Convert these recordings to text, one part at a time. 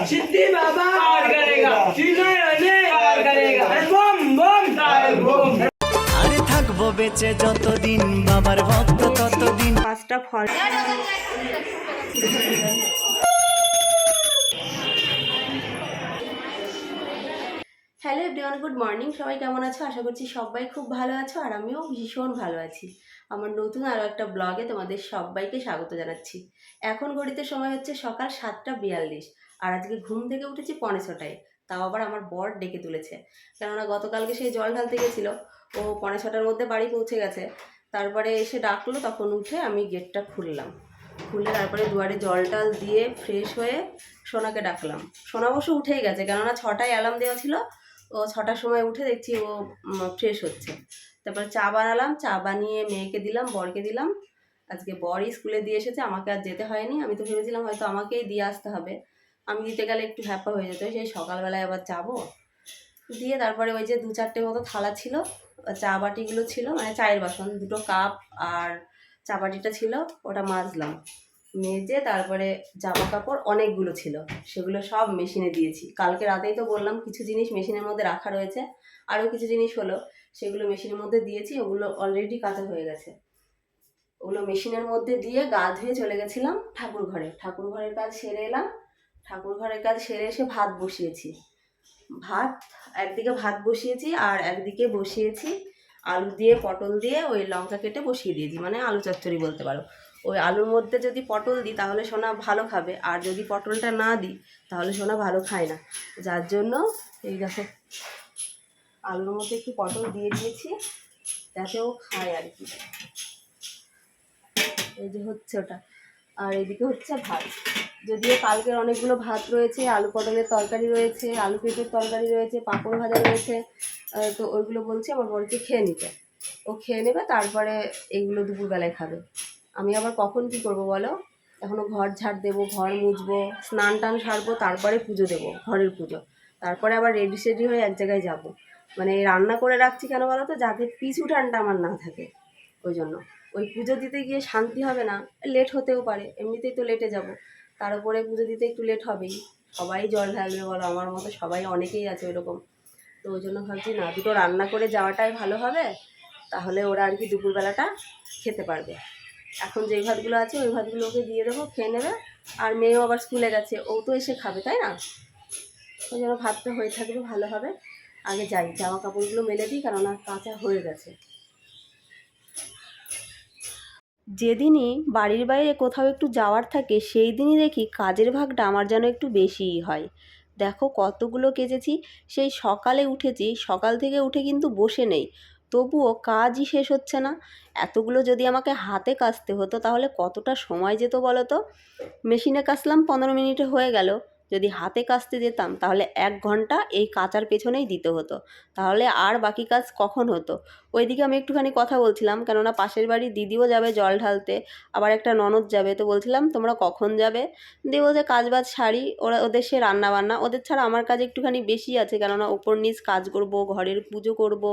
सिद्धि बाबा पार करेगा सीधे रहने पार करेगा बम बम बम আরে থাকবো বেঁচে যতদিন বাবার ভক্ত ততদিন পাঁচটা ফল হ্যালো এভরিওয়ান গুড মর্নিং সবাই কেমন আছো আশা করছি সবাই খুব ভালো আছো আর আমিও ভীষণ ভালো আছি আমার নতুন আরও একটা ব্লগে তোমাদের সবাইকে স্বাগত জানাচ্ছি এখন ঘড়িতে সময় হচ্ছে সকাল সাতটা বিয়াল্লিশ আর আজকে ঘুম থেকে উঠেছি পৌনে ছটায়। তাও আবার আমার বর ডেকে তুলেছে। কেননা গতকালকে সেই জল ঢালতে গেছিল। ও পৌনে ছটার মধ্যে বাড়ি পৌঁছে গেছে। তারপরে এসে ডাকলো, তখন উঠে আমি গেটটা খুললাম। খুলে তারপরে দুয়ারে জল টল দিয়ে ফ্রেশ হয়ে সোনাকে ডাকলাম। সোনা অবশ্য উঠেই গেছে, কেননা ছটায় অ্যালার্ম দেওয়া ছিল। ও ছটার সময় উঠে দেখছি ও ফ্রেশ হচ্ছে। তারপরে চা বানালাম, চা বানিয়ে মেয়েকে দিলাম, বরকে দিলাম। আজকে বরই স্কুলে দিয়ে এসেছে, আমাকে আর যেতে হয়নি। আমি তো ভেবেছিলাম হয়তো আমাকেই দিয়ে আসতে হবে। আমি দিতে গেলে একটু হ্যাপা হয়ে যেত, সেই সকালবেলায় আবার যাব। দিয়ে তারপরে ওই যে দু চারটে মতো থালা ছিল, চা বাটিগুলো ছিল মানে চায়ের বাসন, দুটো কাপ আর চা বাটিটা ছিল, ওটা মাজলাম। মেজে তারপরে জামা কাপড় অনেকগুলো ছিল, সেগুলো সব মেশিনে দিয়েছি। কালকে রাতেই তো বললাম, কিছু জিনিস মেশিনের মধ্যে রাখা রয়েছে, আরও কিছু জিনিস হলো, সেগুলো মেশিনের মধ্যে দিয়েছি, ওগুলো অলরেডি কাঁচা হয়ে গেছে। ওগুলো মেশিনের মধ্যে দিয়ে গা ধুয়ে চলে গেছিলাম ঠাকুর ঘরে ঠাকুর ঘরের কাজ সেরে এলাম ঠাকুর ঘরের কাজ সেরে এসে ভাত বসিয়েছি। ভাত, একদিকে ভাত বসিয়েছি আর একদিকে বসিয়েছি আলু দিয়ে, পটল দিয়ে ওই লঙ্কা কেটে বসিয়ে দিয়েছি মানে আলু চচ্চড়ি বলতে পারো। ওই আলুর মধ্যে যদি পটল দিই তাহলে সোনা ভালো খাবে, আর যদি পটলটা না দিই তাহলে সোনা ভালো খায় না। যার জন্য এই দেখো, আলুর মধ্যে একটু পটল দিয়ে দিয়েছি, যাতে ও খায় আর কি। এই যে হচ্ছে ওটা। আর এদিকে হচ্ছে ভাত। যদিও কালকের অনেকগুলো ভাত রয়েছে, আলু পটলের তরকারি রয়েছে, আলু পেঁপের তরকারি রয়েছে, পাঁপড় ভাজা রয়েছে তো ওইগুলো বলছি আমার বরকে খেয়ে নিতে। ও খেয়ে নেবে, তারপরে এইগুলো দুপুরবেলায় খাবে। আমি আবার কখন কি করব বলো? এখনও ঘর ঝাড় দেবো, ঘর মুছবো, স্নান টান সারবো, তারপরে পুজো দেবো, ঘরের পুজো। তারপরে আবার রেডি সেডি হয়ে এক জায়গায় যাব। মানে রান্না করে রাখছি কেন বলো তো? যাতে পিছু টানটা আমার না থাকে। ওই জন্য। ওই পুজো দিতে গিয়ে শান্তি হবে না লেট হতেও পারে, এমনিতেই তো লেটে যাব। তার উপরে পুজো দিতে একটু লেট হবেই। সবাই জল ঢালবে বলো, আমার মতো সবাই অনেকেই আছে ওইরকম। তো ওই জন্য ভাবছি, না, দুটো রান্না করে যাওয়াটাই ভালো হবে, তাহলে ওরা আর কি দুপুরবেলাটা খেতে পারবে। এখন যেই ভাতগুলো আছে, ওই ভাতগুলো ওকে দিয়ে দেবো, খেয়ে নেবে। আর মেয়েও আবার স্কুলে গেছে, ও তো এসে খাবে, তাই না? ওই জন্য ভাতটা হয়ে থাকবে, ভালো হবে। আগে যাই জামা কাপড়গুলো মেলে দিই, কেননা কাঁচা হয়ে গেছে। যেদিনই বাড়ির বাইরে কোথাও একটু যাওয়ার থাকে সেই দিনই দেখি কাজের ভাগটা আমার যেন একটু বেশিই হয়। দেখো কতগুলো কেচেছি, সেই সকালে উঠেছি, সকাল থেকে উঠে কিন্তু বসে নেই। তবুও কাজই শেষ হচ্ছে না। এতগুলো যদি আমাকে হাতে কাচতে হতো, তাহলে কতটা সময় যেত বলো তো? মেশিনে কাচলাম, পনেরো মিনিটে হয়ে গেল। যদি হাতে কাচতে যেতাম, তাহলে এক ঘণ্টা এই কাচার পেছনেই দিতে হতো। তাহলে আর বাকি কাজ কখন হতো? ওইদিকে আমি একটুখানি কথা বলছিলাম, কেননা পাশের বাড়ি দিদিও যাবে জল ঢালতে, আবার একটা ননদ যাবে, তো বলছিলাম, তোমরা কখন যাবে? দিয়ে বলছে কাজ বাজ সারি ওরা ওদের সে রান্না বান্না ওদের ছাড়া আমার কাজ একটুখানি বেশি আছে, কেননা ওপর নিচ কাজ করব, ঘরের পুজো করব,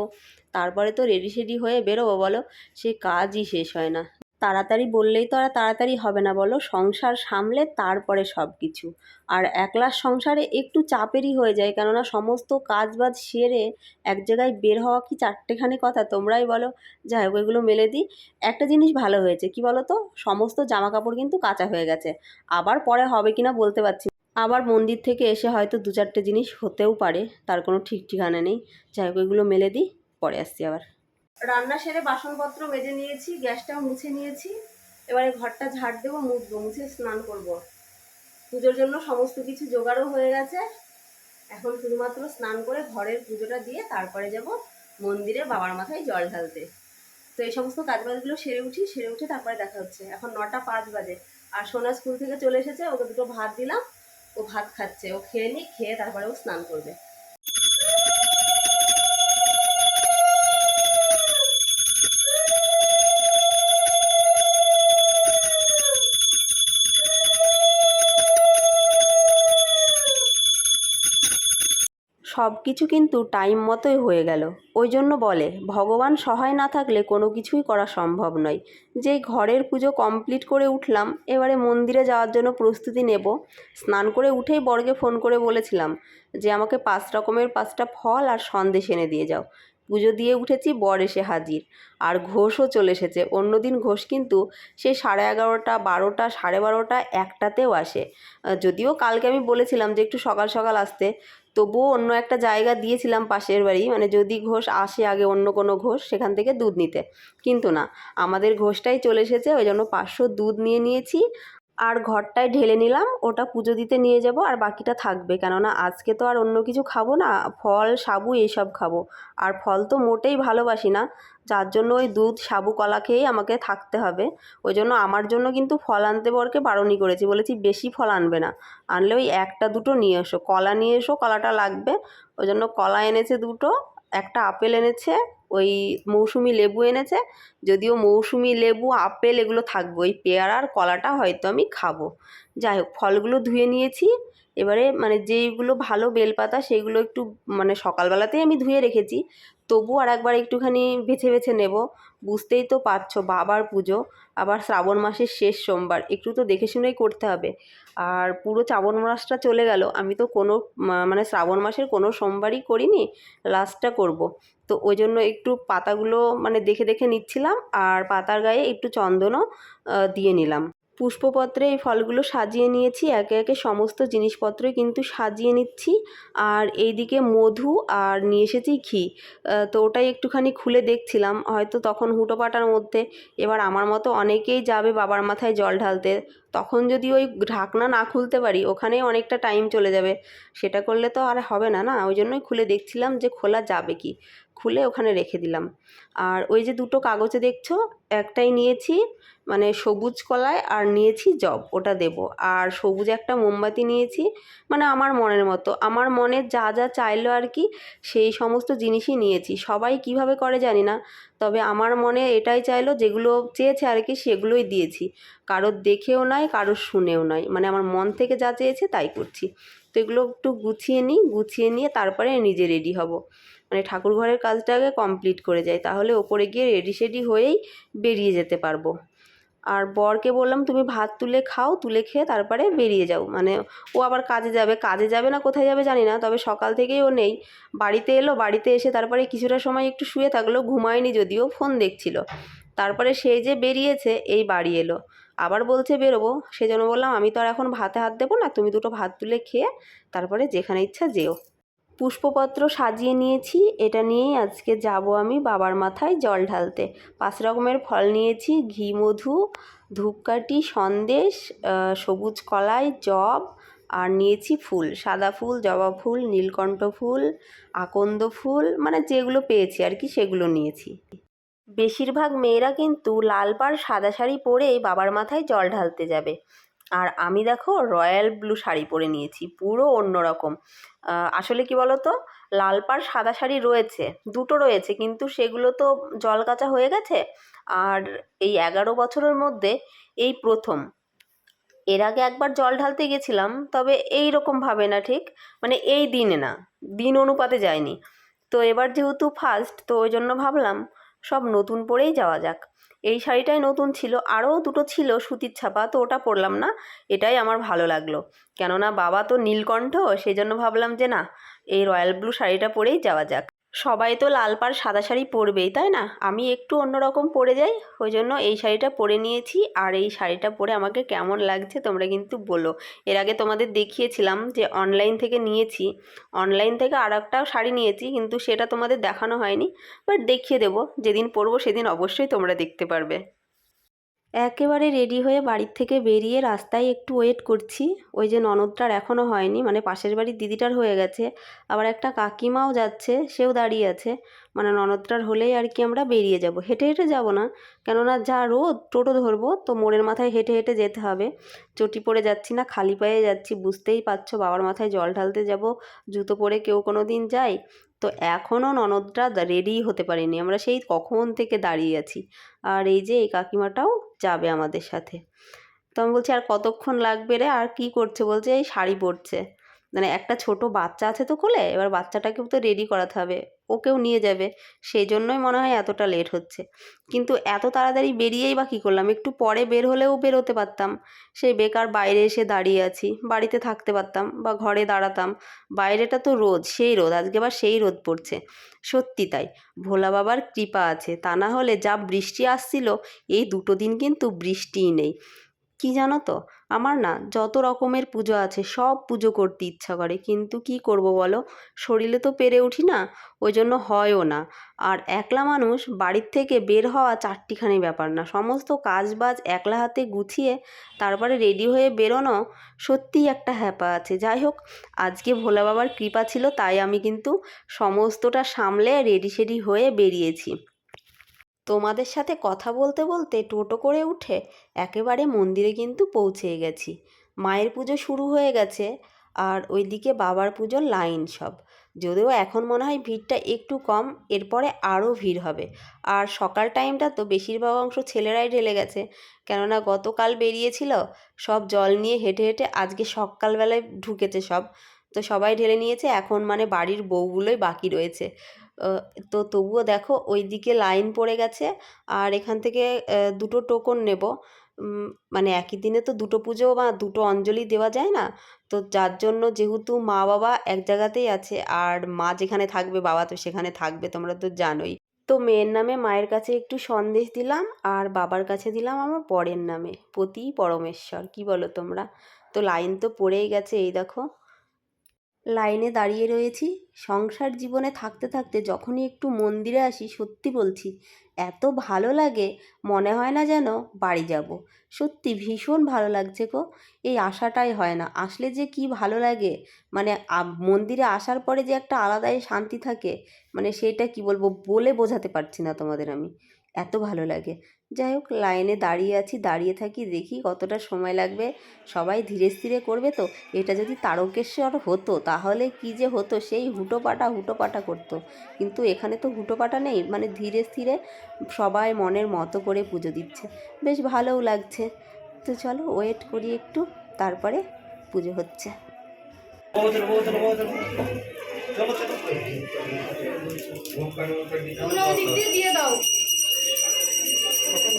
তারপরে তো রেডি সেডি হয়ে বেরোবো, বলো? সে কাজই শেষ হয় না। তাড়াতাড়ি বললেই তো আর তাড়াতাড়ি হবে না বলো। সংসার সামলে তারপরে সব কিছু আর একলার সংসারে একটু চাপেরই হয়ে যায়, কেননা সমস্ত কাজ বাজ সেরে এক জায়গায় বের হওয়া কি চারটেখানি কথা? তোমরাই বলো। যাই হোক, এগুলো মেলে দিই। একটা জিনিস ভালো হয়েছে, কি বলো তো সমস্ত জামা কাপড় কিন্তু কাঁচা হয়ে গেছে। আবার পরে হবে কিনা বলতে পারছি আবার মন্দির থেকে এসে হয়তো দু চারটে জিনিস হতেও পারে, তার কোনো ঠিক ঠিকানা নেই। যাই হোক, এগুলো মেলে দিই, পরে আসছি আবার। রান্না সেরে বাসনপত্র মেজে নিয়েছি, গ্যাসটাও মুছে নিয়েছি। এবারে ঘরটা ঝাড় দেবো, মুছবো, মুছে স্নান করব। পুজোর জন্য সমস্ত কিছু জোগাড়ও হয়ে গেছে। এখন শুধুমাত্র স্নান করে ঘরের পুজোটা দিয়ে তারপরে যাব মন্দিরে বাবার মাথায় জল ঢালতে। তো এই সমস্ত কাজবাজগুলো সেরে উঠি, সেরে উঠে তারপরে দেখা হচ্ছে। এখন নটা পাঁচ বাজে আর সোনা স্কুল থেকে চলে এসেছে, ওকে দুটো ভাত দিলাম, ও ভাত খাচ্ছে। ও খেয়ে নি খেয়ে তারপরে ও স্নান করবে। সব কিছু কিন্তু টাইম মতোই হয়ে গেল। ওই জন্য বলে, ভগবান সহায় না থাকলে কোনো কিছুই করা সম্ভব নয়। যে ঘরের পুজো কমপ্লিট করে উঠলাম, এবারে মন্দিরে যাওয়ার জন্য প্রস্তুতি নেব। স্নান করে উঠেই বরকে ফোন করে বলেছিলাম যে, আমাকে পাঁচ রকমের পাঁচটা ফল আর সন্দেশ এনে দিয়ে যাও। পুজো দিয়ে উঠেছি, বর এসে হাজির। আর ঘোষও চলে এসেছে। অন্যদিন ঘোষ কিন্তু সেই সাড়ে এগারোটা, বারোটা, সাড়ে বারোটা একটাতেও আসে। যদিও কালকে আমি বলেছিলাম যে, একটু সকাল সকাল আসতে। তবুও অন্য একটা জায়গা দিয়েছিলাম পাশের বাড়ি মানে যদি ঘোষ আসে আগে অন্য কোনো ঘোষ সেখান থেকে দুধ নিতে। কিন্তু না, আমাদের ঘোষটাই চলে এসেছে, ওই জন্য পাঁচশো দুধ নিয়ে নিয়েছি। আর ঘরটায় ঢেলে নিলাম, ওটা পুজো দিতে নিয়ে যাব আর বাকিটা থাকবে। কেননা আজকে তো আর অন্য কিছু খাব না, ফল, সাবু এইসব খাব। আর ফল তো মোটেই ভালোবাসি না, যার জন্য ওই দুধ, সাবু, কলা খেয়েই আমাকে থাকতে হবে। ওই জন্য আমার জন্য কিন্তু ফল আনতে বরকে বারণই করেছি, বলেছি বেশি ফল আনবে না। আনলে ওই একটা দুটো নিয়ে এসো, কলা নিয়ে এসো, কলাটা লাগবে। ওই জন্য কলা এনেছে দুটো, একটা আপেল এনেছে ওই মৌসুমি লেবু এনেছে, যদিও মৌসুমি লেবু, আপেল এগুলো থাকবে, ওই পেয়ারা আর কলাটা হয়তো আমি খাব। যাই হোক, ফলগুলো ধুয়ে নিয়েছি। এবারে মানে যেইগুলো ভালো বেলপাতা সেগুলো একটু মানে সকালবেলাতেই আমি ধুয়ে রেখেছি। তবু আর একবার একটুখানি বেছে বেছে নেব। বুঝতেই তো পারছ, বাবার পুজো। আবার শ্রাবণ মাসের শেষ সোমবার, একটু তো দেখে শুনেই করতে হবে। আর পুরো শ্রাবণ মাসটা চলে গেল, আমি তো কোনো মানে শ্রাবণ মাসের কোনো সোমবারই করিনি, লাস্টটা করব। তো ওই জন্য একটু পাতাগুলো মানে দেখে দেখে নিচ্ছিলাম, আর পাতার গায়ে একটু চন্দনও দিয়ে নিলাম। পুষ্পপত্রে এই ফলগুলো সাজিয়ে নিয়েছি। একে একে সমস্ত জিনিসপত্রই কিন্তু সাজিয়ে নিচ্ছি। আর এইদিকে মধু আর নিয়ে এসেছি ঘি। তো ওটাই একটুখানি খুলে দেখছিলাম। হয়তো তখন হুটোপাটার মধ্যে এবার আমার মতো অনেকেই যাবে বাবার মাথায় জল ঢালতে। তখন যদি ওই ঢাকনা না খুলতে পারি, ওখানেই অনেকটা টাইম চলে যাবে। সেটা করলে তো আর হবে না না? ওই জন্যই খুলে দেখছিলাম যে খোলা যাবে কি। খুলে ওখানে রেখে দিলাম। আর ওই যে দুটো কাগজে দেখছ? একটাই নিয়েছি। মানে সবুজ কলায় আর নিয়েছি জব, ওটা দেব। আর সবুজ একটা মোমবাতি নিয়েছি মানে আমার মনের মতো। আমার মনে যা যা চাইলো আর কি, সেই সমস্ত জিনিসই নিয়েছি। সবাই কীভাবে করে জানি না, তবে আমার মনে এটাই চাইলো, যেগুলো চেয়েছে আর কি, সেগুলোই দিয়েছি। কারোর দেখেও নয় কারোর শুনেও নয় মানে আমার মন থেকে যা চেয়েছে, তাই করছি। তো এগুলো একটু গুছিয়ে নিই, গুছিয়ে নিয়ে তারপরে নিজে রেডি হব। মানে ঠাকুর ঘরের কাজটাকে কমপ্লিট করে যাই, তাহলে ওপরে গিয়ে রেডি সেডি হয়েই বেরিয়ে যেতে পারব। আর বরকে বললাম, তুমি ভাত তুলে খাও, তুলে খেয়ে তারপরে বেরিয়ে যাও। মানে ও আবার কাজে যাবে। কাজে যাবে না, কোথায় যাবে জানি না, তবে সকাল থেকেই ও নেই। বাড়িতে এলো, বাড়িতে এসে তারপরে কিছুটা সময় একটু শুয়ে থাকল, ঘুমায়নি যদিও, ফোন দেখছিল। তারপরে সে যে বেরিয়েছে, এই বাড়ি এলো। আবার বলছে, বেরোবো। সেজন্য বললাম, আমি তো আর এখন ভাতে হাত দেবো না, তুমি দুটো ভাত তুলে খেয়ে তারপরে যেখানে ইচ্ছা যেও। পুষ্পপত্র সাজিয়ে নিয়েছি, এটা নিয়েই আজকে যাব আমি বাবার মাথায় জল ঢালতে। পাঁচ রকমের ফল নিয়েছি, ঘি, মধু, ধূপকাঠি, সন্দেশ সবুজ কলাই, জব, আর নিয়েছি ফুল, সাদা ফুল, জবা ফুল, নীলকণ্ঠ ফুল, আকন্দ ফুল মানে যেগুলো পেয়েছি আর কি, সেগুলো নিয়েছি। বেশিরভাগ মেয়েরা কিন্তু লাল পাড় সাদা শাড়ি পরেই বাবার মাথায় জল ঢালতে যাবে। আর আমি দেখো রয়্যাল ব্লু শাড়ি পরে নিয়েছি, পুরো অন্যরকম। আসলে কি বলো তো লাল পাড় সাদা শাড়ি রয়েছে, দুটো রয়েছে, কিন্তু সেগুলো তো জল কাচা হয়ে গেছে। আর এই এগারো বছরের মধ্যে এই প্রথম। এর আগে একবার জল ঢালতে গেছিলাম, তবে এই রকমভাবে না ঠিক মানে এই দিনে না, দিন অনুপাতে যায়নি। তো এবার যেহেতু ফার্স্ট তো ওই জন্য ভাবলাম সব নতুন পরেই যাওয়া যাক। এই শাড়িটাই নতুন ছিল, আরও দুটো ছিল সুতির ছাপা, তো ওটা পরলাম না, এটাই আমার ভালো লাগল। কেননা বাবা তো নীলকণ্ঠ, সেই জন্য ভাবলাম যে না, এই রয়্যাল ব্লু শাড়িটা পরেই যাওয়া যাক। সবাই তো লাল পাড় সাদা শাড়ি পরবেই, তাই না? আমি একটু অন্যরকম পরে যাই ওই জন্য এই শাড়িটা পরে নিয়েছি, আর এই শাড়িটা পরে আমাকে কেমন লাগছে তোমরা কিন্তু বলো। এর আগে তোমাদের দেখিয়েছিলাম যে অনলাইন থেকে নিয়েছি অনলাইন থেকে আর একটাও শাড়ি নিয়েছি, কিন্তু সেটা তোমাদের দেখানো হয়নি বাট দেখিয়ে দেবো, যেদিন পরবো সেদিন অবশ্যই তোমরা দেখতে পারবে। একেবারে রেডি হয়ে বাড়ির থেকে বেরিয়ে রাস্তায় একটু ওয়েট করছি। ওই যে ননদটার এখনও হয়নি মানে পাশের বাড়ির দিদিটার হয়ে গেছে। আবার একটা কাকিমাও যাচ্ছে, সেও দাঁড়িয়ে আছে। মানে ননদটার হলেই আর কি আমরা বেরিয়ে যাব। হেঁটে হেঁটে যাব না, কেননা যা রোদ, টোটো ধরবো, তো মোড়ের মাথায় হেঁটে হেঁটে যেতে হবে। চটি পরে যাচ্ছি না, খালি পায়ে যাচ্ছি, বুঝতেই পারছ বাবার মাথায় জল ঢালতে যাব, জুতো পরে কেউ কোনো দিন যায়। তো এখনও ননদটা রেডি হতে পারিনি। আমরা সেই কখন থেকে দাঁড়িয়ে আছি। আর এই যে এই কাকিমাটাও যাবে আমাদের সাথে। তো আমি বলছি, আর কতক্ষণ লাগবে রে? আর কী করছে? বলছে, এই শাড়ি পরছে। মানে একটা ছোট বাচ্চা আছে তো কোলে, এবার বাচ্চাটাকেও তো রেডি করাতে হবে। ওকেও নিয়ে যাবে। সেই জন্যই মনে হয় এতটা লেট হচ্ছে। কিন্তু এত তাড়াতাড়ি বেরিয়েই বা কী করলাম? একটু পরে বের হলেও বেরোতে পারতাম। সেই বেকার বাইরে এসে দাঁড়িয়ে আছি। বাড়িতে থাকতে পারতাম বা ঘরে দাঁড়াতাম। বাইরেটা তো রোদ, সেই রোদ। আজকে আবার সেই রোদ পড়ছে। সত্যি তাই। ভোলা বাবার কৃপা আছে। তা না হলে যা বৃষ্টি আসছিল, এই দুটো দিন কিন্তু বৃষ্টিই নেই। কি জানো তো? আমার না যত রকমের পুজো আছে সব পুজো করতে ইচ্ছা করে, কিন্তু কি করব বলো? শরীরে তো পেরে উঠি না ওই জন্য হয়ও না। আর একলা মানুষ বাড়ির থেকে বের হওয়া চারটিখানি ব্যাপার না। সমস্ত কাজবাজ একলা হাতে গুছিয়ে তারপরে রেডি হয়ে বেরোনো সত্যিই একটা হ্যাপা আছে। যাই হোক, আজকে ভোলা বাবার কৃপা ছিল, তাই আমি কিন্তু সমস্তটা সামলে রেডি সেডি হয়ে বেরিয়েছি। তোমাদের সাথে কথা বলতে বলতে টোটো করে উঠে একেবারে মন্দিরে কিন্তু পৌঁছে গেছি। মায়ের পুজো শুরু হয়ে গেছে আর ওইদিকে বাবার পুজোর লাইন সব। যদিও এখন মনে হয় ভিড়টা একটু কম, এরপরে আরও ভিড় হবে। আর সকাল টাইমটা তো বেশিরভাগ অংশ ছেলেরাই ঢেলে গেছে। কেননা গতকাল বেরিয়েছিল, সব জল নিয়ে হেঁটে হেঁটে আজকে সকালবেলায় ঢুকেছে সব। তো সবাই ঢেলে নিয়েছে, এখন মানে বাড়ির বউগুলোই বাকি রয়েছে। তো তবুও দেখো ওইদিকে লাইন পড়ে গেছে, আর এখান থেকে দুটো টোকন নেব। মানে একই দিনে তো দুটো পুজো বা দুটো অঞ্জলি দেওয়া যায় না? তো যার জন্য যেহেতু মা বাবা এক জায়গাতেই আছে, আর মা যেখানে থাকবে, বাবা তো সেখানে থাকবে, তোমরা তো জানোই। তো মেয়ের নামে মায়ের কাছে একটু সন্দেশ দিলাম, আর বাবার কাছে দিলাম আমার বরের নামে, পতি পরমেশ্বর, কি বলো তোমরা? তো লাইন তো পড়েই গেছে, এই দেখো। লাইনে দাঁড়িয়ে রয়েছি। সংসার জীবনে থাকতে থাকতে যখনই একটু মন্দিরে আসি, সত্যি বলছি, এত ভালো লাগে, মনে হয় না যেন বাড়ি যাব। সত্যি ভীষণ ভালো লাগছে গো। এই আশাটাই হয় না। আসলে যে কি ভালো লাগে মানে মন্দিরে আসার পরে যে একটা আলাদাই শান্তি থাকে মানে সেটা কি বলব, বলে বোঝাতে পারছি না তোমাদের আমি। এত ভালো লাগে। যাই হোক, লাইনে দাঁড়িয়ে আছি, দাঁড়িয়ে থাকি, দেখি কতটা সময় লাগবে। সবাই ধীরে স্থিরে করবে তো? এটা যদি তারকেশ্বর হতো, তাহলে কি যে হতো? সেই হুটোপাটা হুটোপাটা করতো। কিন্তু এখানে তো হুটোপাটা নেই মানে ধীরে স্থিরে সবাই মনের মতো করে পুজো দিচ্ছে। বেশ ভালোও লাগছে। তো চলো ওয়েট করি একটু, তারপরে পুজো হচ্ছে। দিয়ে দাও।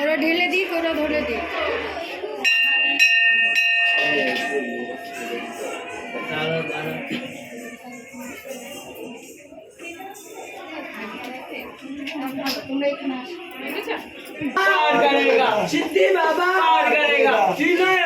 ওরা ঢেলে দিক ওরা ধরে দিক। সিদ্ধি বাবা। আর করেগা গা আছে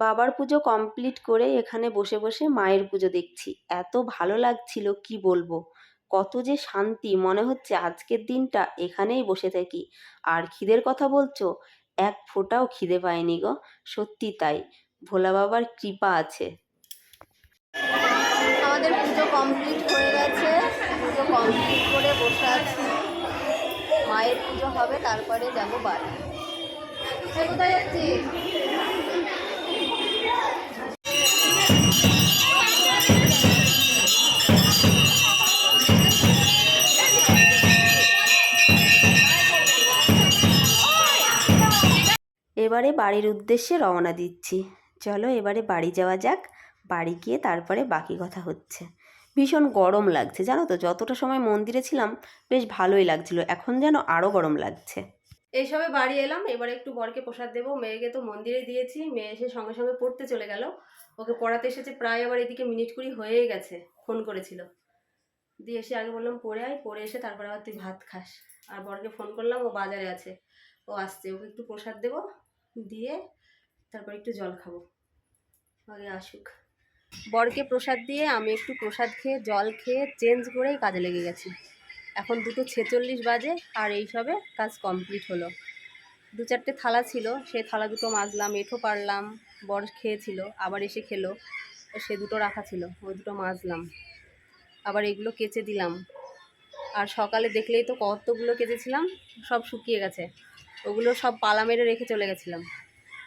বাবার পুজো কমপ্লিট করে এখানে বসে বসে মায়ের পুজো দেখছি। এত ভালো লাগছিল, কি বলব? কত যে শান্তি, মনে হচ্ছে আজকের দিনটা এখানেই বসে থাকি। আর খিদের কথা বলছো? এক ফোঁটাও খিদে পায়নি গো, সত্যি তাই। ভোলা বাবার কৃপা আছে। আমাদের পুজো কমপ্লিট হয়ে গেছে। পুজো কমপ্লিট করে বসে আছি। মায়ের পুজো হবে তারপরে যাব বাড়ি। কোথায় যাচ্ছিস? এবারে বাড়ির উদ্দেশ্যে রওনা দিচ্ছি। চলো এবারে বাড়ি যাওয়া যাক। বাড়ি গিয়ে তারপরে বাকি কথা হচ্ছে। ভীষণ গরম লাগছে, জানো তো? যতটা সময় মন্দিরে ছিলাম, বেশ ভালোই লাগছিল। এখন যেন আরও গরম লাগছে। এইসবে বাড়ি এলাম, এবারে একটু বরকে প্রসাদ দেবো। মেয়েকে তো মন্দিরে দিয়েছি, মেয়ে এসে সঙ্গে সঙ্গে পড়তে চলে গেল। ওকে পড়াতে এসেছে প্রায় আবার এদিকে মিনিট কুড়ি হয়েই গেছে, ফোন করেছিল। দিয়ে এসে আগে বললাম, পড়ে আয়। পড়ে এসে তারপরে আবার তুই ভাত খাস। আর বরকে ফোন করলাম, ও বাজারে আছে। ও আসছে, ওকে একটু প্রসাদ দেবো। দিয়ে তারপর একটু জল খাব। আগে আসুক। বরকে প্রসাদ দিয়ে আমি একটু প্রসাদ খেয়ে, জল খেয়ে চেঞ্জ করেই কাজে লেগে গেছি। এখন দুটো ছেচল্লিশ বাজে আর এই সবে কাজ কমপ্লিট হলো। দু চারটে থালা ছিল সেই থালা দুটো মাজলাম, এঁঠো পারলাম, বর খেয়েছিল, আবার এসে খেলো। সে দুটো রাখা ছিল ওই দুটো মাজলাম। আবার এগুলো কেচে দিলাম। আর সকালে দেখলেই তো কতগুলো কেচেছিলাম, সব শুকিয়ে গেছে। ওগুলো সব পালা মেরে রেখে চলে গেছিলাম।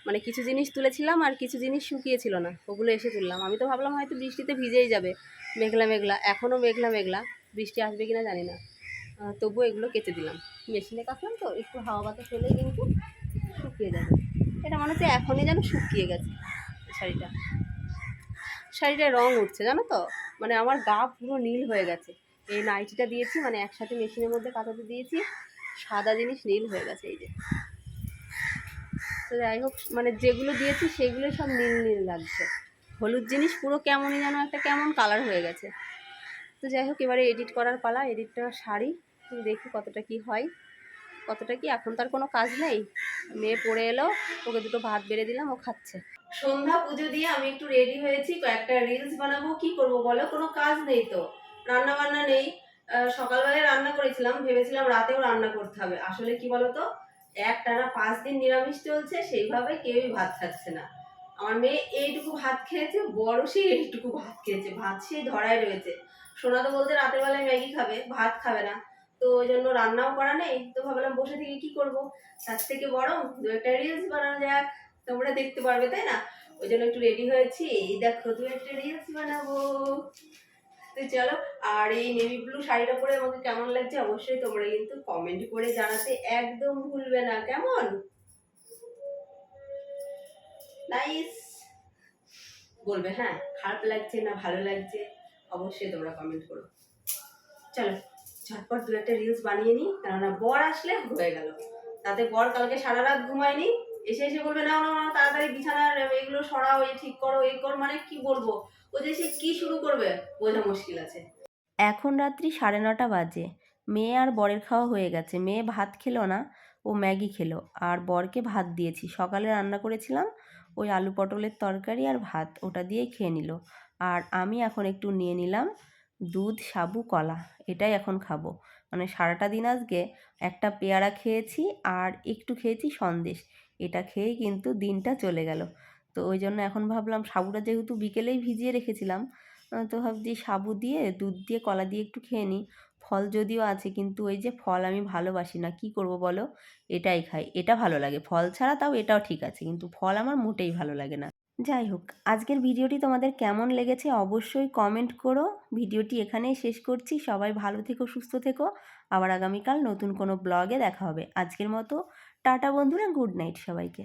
মানে কিছু জিনিস তুলেছিলাম আর কিছু জিনিস শুকিয়েছিল না, ওগুলো এসে তুললাম। আমি তো ভাবলাম হয়তো বৃষ্টিতে ভিজেই যাবে, মেঘলা মেঘলা এখনও মেঘলা মেঘলা, বৃষ্টি আসবে কিনা জানি না। তবুও এগুলো কেটে দিলাম। মেশিনে কাটলাম তো, একটু হাওয়া বাতাস হলেই কিন্তু শুকিয়ে যাবে। এটা মনে হচ্ছে এখনই যেন শুকিয়ে গেছে শাড়িটা। শাড়িটার রং উঠছে, জানো তো? মানে আমার গা পুরো নীল হয়ে গেছে। এই নাইটিটা দিয়েছি মানে একসাথে মেশিনের মধ্যে কাটাতে দিয়েছি, সাদা জিনিস নীল হয়ে গেছে, এই যে। যাই হোক মানে যেগুলো দিয়েছি সেগুলো সব নীল নীল লাগছে। হলুদ জিনিস পুরো কেমনই যেন একটা কেমন কালার হয়ে গেছে। তো যাই হোক, এবারে এডিট করার পালা এডিটটা শাড়ি দেখি কতটা কি হয়, কতটা কি? এখন তার কোনো কাজ নেই। মেয়ে পড়ে এলো, ওকে দুটো ভাত বেড়ে দিলাম, ও খাচ্ছে। সন্ধ্যা পুজো দিয়ে আমি একটু রেডি হয়েছি, কয়েকটা রিলস বানাবো। কি করব বলো? কোনো কাজ নেই তো। রান্না বান্না নেই সকালবেলায় রান্না করেছিলাম, ভেবেছিলাম রাতেও রান্না করতে হবে। আসলে কি বলতো? এক টানা পাঁচ দিন নিরামিষ চলছে, সেইভাবে কেউই ভাত খাচ্ছে না। আমার মেয়ে এইটুকু ভাত খেয়েছে, বড় সেই এইটুকু ভাত খেয়েছে, ভাত সেই ধরাই রয়েছে। সোনা তো বলছে রাতের বেলায় ম্যাগি খাবে, ভাত খাবে না। তো ওই জন্য রান্নাও করা নেই, তো ভাবলাম বসে থেকে কি করব? তার থেকে বরং দু একটা রিলস বানানো যাক, তোমরা দেখতে পারবে, তাই না? ওই জন্য একটু রেডি হয়েছি। এই দেখো, দু একটা রিলস বানাবো। তো চলো। আর এই নেভি ব্লু শাড়িটা পরে আমাকে কেমন লাগছে অবশ্যই তোমরা কিন্তু কমেন্ট করে জানাতে একদম ভুলবে না, কেমন? নাইস বলবে হ্যাঁ খারাপ লাগছে না, ভালো লাগছে? অবশ্যই তোমরা কমেন্ট করো। চলো, ঝটপট দু একটা রিলস বানিয়ে নিই, কেননা বর আসলে হয়ে গেল। তাতে বর কালকে সারা রাত ঘুমায়নি, এসে এসে বলবে না তাড়াতাড়ি বিছানার এগুলো সরাও এই ঠিক করো এই কর মানে কি বলব? সে শুরু করবে বোঝা মুশকিল আছে। এখন রাত্রি সাড়ে নটা বাজে। মেয়ে আর বরের খাওয়া হয়ে গেছে। মেয়ে ভাত খেলো না, ও ম্যাগি খেলো। আর বরকে ভাত দিয়েছি। সকালে রান্না করেছিলাম ওই আলু পটলের তরকারি আর ভাত, ওটা দিয়েই খেয়ে নিল। আর আমি এখন একটু নিয়ে নিলাম দুধ, সাবু, কলা, এটাই এখন খাব। মানে সারাটা দিন আজকে একটা পেয়ারা খেয়েছি আর একটু খেয়েছি সন্দেশ। এটা খেয়েই কিন্তু দিনটা চলে গেল। তো ওই জন্য এখন ভাবলাম সাবুটা যেহেতু বিকেলেই ভিজিয়ে রেখেছিলাম তো ভাবছি সাবু দিয়ে, দুধ দিয়ে, কলা দিয়ে একটু খেয়ে নিই। ফল যদিও আছে, কিন্তু ওই যে ফল আমি ভালোবাসি না, কি করব বলো? এটাই খাই, এটা ভালো লাগে। ফল ছাড়া তাও এটাও ঠিক আছে, কিন্তু ফল আমার মোটেই ভালো লাগে না। যাই হোক, আজকের ভিডিওটি তোমাদের কেমন লেগেছে অবশ্যই কমেন্ট করো। ভিডিওটি এখানেই শেষ করছি। সবাই ভালো থেকো, সুস্থ থেকো। আবার আগামীকাল নতুন কোনো ব্লগে দেখা হবে। আজকের মতো, টাটা বন্ধুরা গুড নাইট সবাইকে।